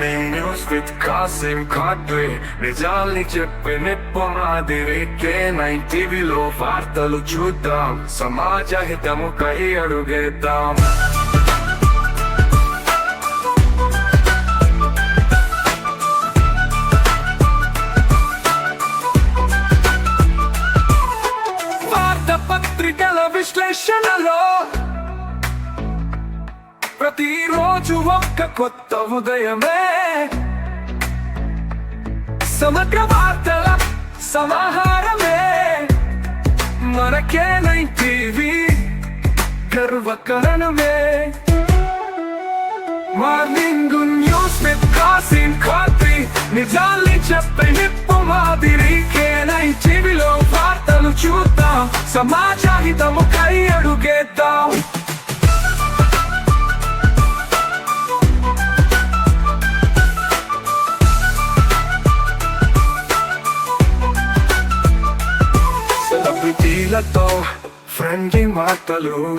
Morning news with Kasim కాట్వే నిజాల్ని చెప్పి నిప్పు మాదిరి కే నైన్ టీవీలో వార్తలు చూద్దాం. సమాజ హితము కై అడుగేద్దాం. పత్రికల విశ్లేషణలో ప్రతిరోజు ఒక్క కొత్త ఉదయమే. సమగ్ర వార్తల సమాహారమే. మనకే nine TV గర్వకరణమే. Morning news with Kasim Khatri. నిజాల్ని చెప్పే నిప్పు మాదిరి కేనై టీవీలో వార్తలు చూద్దాం. సమాజ హితము కై అడుగేద్దాం. సెలబ్రిటీలతో ఫ్రెండ్లీ మాటలు.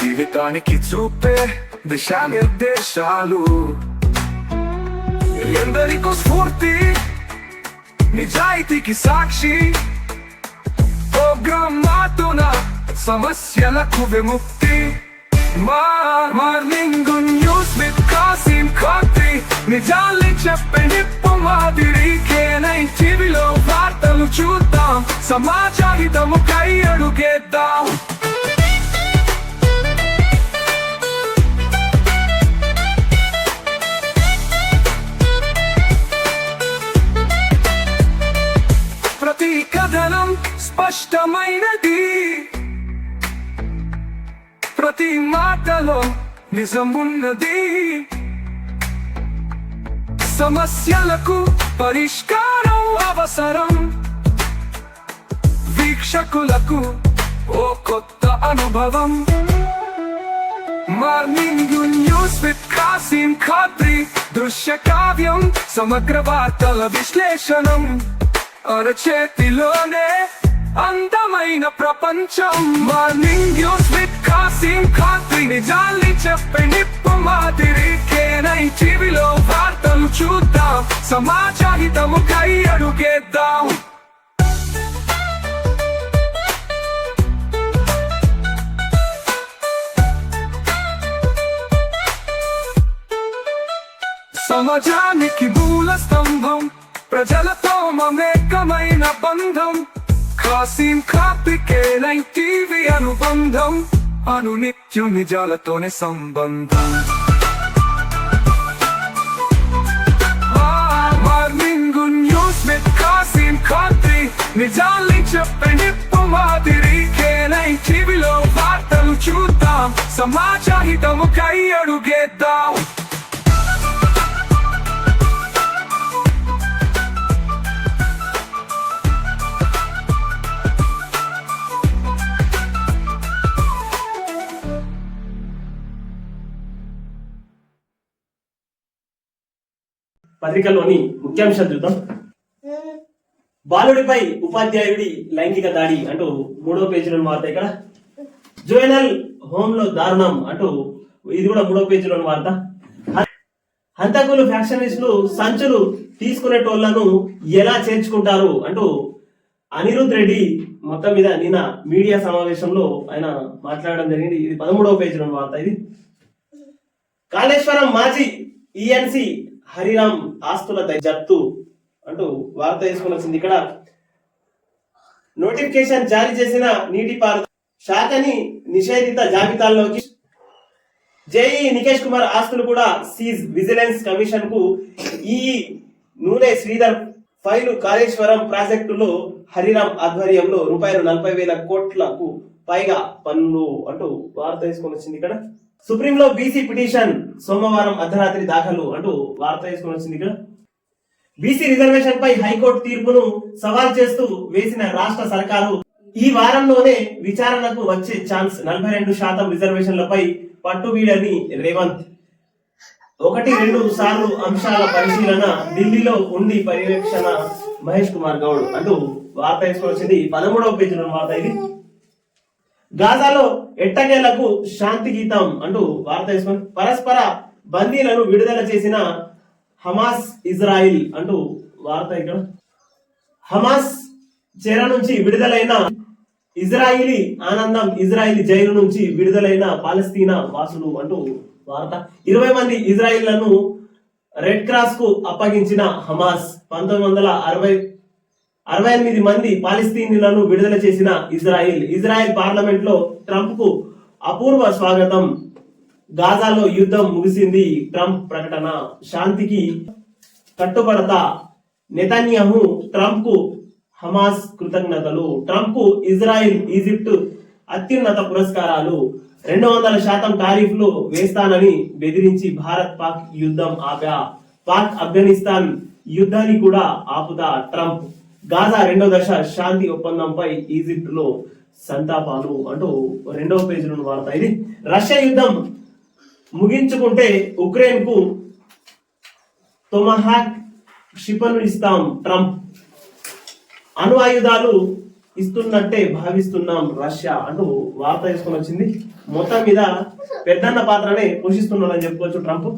జీవితానికి చూపే దిశానిర్దేశాలు. ఎందరికో స్ఫూర్తి నిజాయితీకి సాక్షి. ప్రోగ్రామ్ మాతున సమస్యలకు విముక్తి. Morning news with Kasim Khatri నిజాల్ని చెప్పే నిప్పు మాదిరి కేనై టీవీలో వార్తలు చూద్దాం. సమాజ కై అడుగేద్దాం. ప్రతి కథనం స్పష్టమైనది. ప్రతి మాటలో నిజమున్నది. సమస్యలకు పరిష్కారం అవసరం. వీక్షకులకు ఓ కొత్త అనుభవం. Morning news with Kasim Khatri దృశ్య కావ్యం సమగ్ర వార్తల విశ్లేషణం. అరచేతిలోనే అందమైన ప్రపంచం. Morning news with Kasim Khatri నిజాల్ని చెప్పే చూద్దాం కై అడుగేద్దాం. సమాజానికి మూల స్తంభం ప్రజలతో మమేకమైన బంధం. కాసిం కాపికేలై టీవీ అనుబంధం అనునిత్యం నిజాలతోనే సంబంధం. కాసిం ఖాత్రి నిజాల్ని చెప్పే నిప్పు మాదిరి కేనై టీవీలో వార్తలు చూద్దాం సమాజ హితము కై అడుగేద్దాం పత్రికలోని ముఖ్యాంశాలు చూద్దాం బాలుడిపై ఉపాధ్యాయుడి లైంగిక దాడి అంటూ మూడో పేజీలో వార్త ఇక్కడ. జువెనల్ హోమ్లో దారుణం అంటూ ఇది కూడా మూడో పేజీలో వార్త. హంతకులు ఫ్యాక్షనిస్టులు సంచులు తీసుకునేటోళ్ళను ఎలా చేర్చుకుంటారు అంటూ అనిరుద్ రెడ్డి మొత్తం మీద నిన్న మీడియా సమావేశంలో ఆయన మాట్లాడడం జరిగింది. ఇది పదమూడవ పేజీలోని వార్త ఇది. కాళేశ్వరం మాజీ ఈఎన్సి హరిరామ్ ఆస్తుల జప్తు అంటూ వార్త తీసుకొని వచ్చింది ఇక్కడ నోటిఫికేషన్ జారీ చేసిన నీటిపారుదల శాఖని నిషేధిత జాబితాల్లోకి జేఈ నికేష్ కుమార్ ఆస్తులు కూడా సీజ్ విజిలెన్స్ కమిషన్కు ఈ నూనె శ్రీధర్ ఫైలు కాళేశ్వరం ప్రాజెక్టులో హరిరామ్ ఆధ్వర్యంలో రూపాయలు నలభై వేల కోట్లకు పైగా పన్ను అంటూ వార్త తీసుకొని వచ్చింది ఇక్కడ. సుప్రీంలో బీసీ పిటిషన్ సోమవారం అర్ధరాత్రి దాఖలు అంటూ వార్త వేసుకొని వచ్చింది ఇక్కడ. బీసీ రిజర్వేషన్ పై హైకోర్టు తీర్పును సవాల్ చేస్తూ వేసిన రాష్ట్ర సర్కారు ఈ వారంలోనే విచారణకు వచ్చే ఛాన్స్ నలభై రెండు శాతం రిజర్వేషన్లపై పట్టు వీడని రేవంత్. ఒకటి రెండు సార్లు అంశాల పరిశీలన ఢిల్లీలో ఉండి పర్యవేక్షణ మహేష్ కుమార్ గౌడ్. అంటూ వార్త తీసుకొని వచ్చింది. పదమూడవ పేజీలో వార్త ఇది. గాజాలో ఎట్టకేలకు శాంతి గీతం అంటూ వార్త తీసుకొని పరస్పర బందీలను విడుదల చేసిన హమాస్ ఇజ్రాయిల్ అంటూ వార్త ఇక్కడ. హమాస్ చెర నుంచి విడుదలైన ఇజ్రాయిలీ ఆనందం ఇజ్రాయిలీ జైలు నుంచి విడుదలైన పాలస్తీనా వాసులు అంటూ వార్త. ఇరవై మంది ఇజ్రాయిల్లను రెడ్ క్రాస్కు అప్పగించిన హమాస్ పంతొమ్మిది వందల అరవై అరవై ఎనిమిది మంది పాలస్తీనీలను విడుదల చేసిన ఇజ్రాయిల్. ఇజ్రాయెల్ పార్లమెంట్లో ట్రంప్కు అపూర్వ స్వాగతం. గాజాలో యుద్ధం ముగిసింది. ట్రంప్ ప్రకటన శాంతికి కట్టుబడతా నెతన్యాహు ట్రంప్కు హమాస్ కృతజ్ఞతలు. ట్రంప్కు ఇజ్రాయిల్ ఈజిప్ట్ అత్యున్నత పురస్కారాలు. రెండు వందల శాతం టారీఫ్లు వేస్తానని బెదిరించి భారత్ పాక్ యుద్ధం ఆపా. పాక్ ఆఫ్ఘనిస్తాన్ యుద్ధాన్ని కూడా ఆపుదా ట్రంప్. గాజా రెండో దశ శాంతి ఒప్పందంపై ఈజిప్ట్లో సంతాపాలు అంటూ రెండవ పేజీలో వార్త ఇది. రష్యా యుద్ధం ముగించుకుంటే ఉక్రెయిన్కు తొమహాక్ క్షిపణులు ఇస్తాం ట్రంప్. అణు ఆయుధాలు ఇస్తున్నట్టే భావిస్తున్నాం రష్యా అంటూ వార్త తీసుకొని వచ్చింది. మొత్తం మీద పెద్దన్న పాత్రనే పోషిస్తున్నాడని చెప్పుకోవచ్చు ట్రంప్.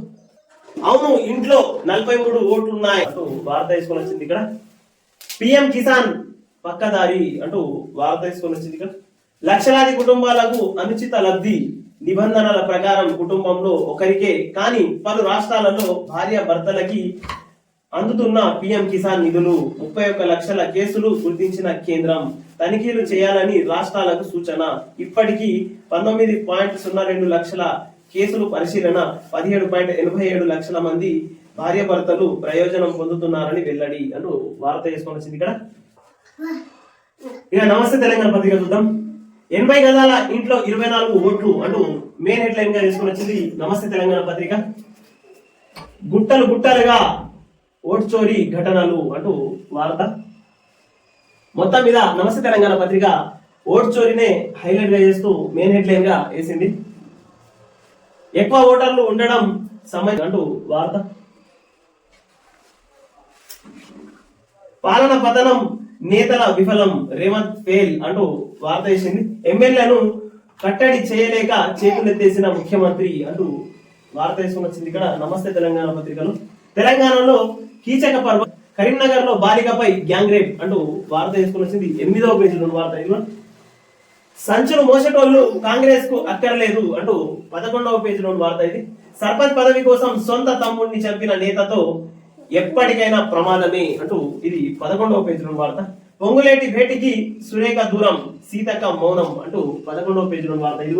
అవును ఇంట్లో నలభై మూడు ఓట్లు ఉన్నాయి అంటూ వార్త తీసుకొని వచ్చింది ఇక్కడ. పిఎం కిసాన్ పక్కదారి అంటూ వార్త తీసుకొని వచ్చింది ఇక్కడ. లక్షలాది కుటుంబాలకు అనుచిత లబ్ధి నిబంధనల ప్రకారం కుటుంబంలో ఒకరికే కానీ పలు రాష్ట్రాలలో భార్య భర్తలకి అందుతున్న పిఎం కిసాన్ నిధులు ముప్పై ఒక్క లక్షల కేసులు గుర్తించిన కేంద్రం. తనిఖీలు చేయాలని రాష్ట్రాలకు సూచన. ఇప్పటికీ పంతొమ్మిది పాయింట్ సున్నా రెండు లక్షల కేసులు పరిశీలన పదిహేడు పాయింట్ ఎనభై ఏడు లక్షల మంది భార్యాభర్తలు ప్రయోజనం పొందుతున్నారని వెల్లడి. అంటూ వార్త చేసుకొని వచ్చింది ఇక్కడ. ఇక నమస్తే తెలంగాణ పత్రిక చూద్దాం. ఎనభై గదాల ఇంట్లో ఇరవై నాలుగు ఓట్లు అంటూ మెయిన్ హెడ్ లైన్గా తీసుకుని వచ్చింది నమస్తే తెలంగాణ పత్రిక. గుట్టలు గుట్టలుగా ఓటు చోరీ ఘటనలు అంటూ వార్త. మొత్తం మీద నమస్తే తెలంగాణ పత్రిక ఓటు చోరీనే హైలైట్గా చేస్తూ మెయిన్ హెడ్ లైన్గా వేసింది. ఎక్కువ ఓటర్లు ఉండడం సమయం అంటూ వార్త. పాలన పతనం నేతల విఫలం రేవంత్ ఫెయిల్ అంటూ వార్త వేసింది. ఎమ్మెల్యేను కట్టడి చేయలేక చేతులెత్తేసిన ముఖ్యమంత్రి అంటూ వార్త వేసుకుని వచ్చింది. ఇక్కడ నమస్తే తెలంగాణ పత్రికలో. తెలంగాణలో కీచక పర్వ కరీంనగర్లో బాలికపై గ్యాంగ్ రేప్ అంటూ వార్త వేసుకుని వచ్చింది. ఎనిమిదవ పేజీలో వార్త ఇదిగో సంచులు మోసటోళ్ళు కాంగ్రెస్కు అక్కర్లేదు అంటూ పదకొండవ పేజీలో వార్త ఇది. సర్పంచ్ పదవి కోసం సొంత తమ్ముడిని చంపిన నేతతో ఎప్పటికైనా ప్రమాదమే అంటూ ఇది పదకొండవ పేజీలో వార్త. పొంగులేటి భేటికి సురేఖ దూరం సీతక్క మౌనం అంటూ పదకొండవ పేజీలో వార్త. ఇది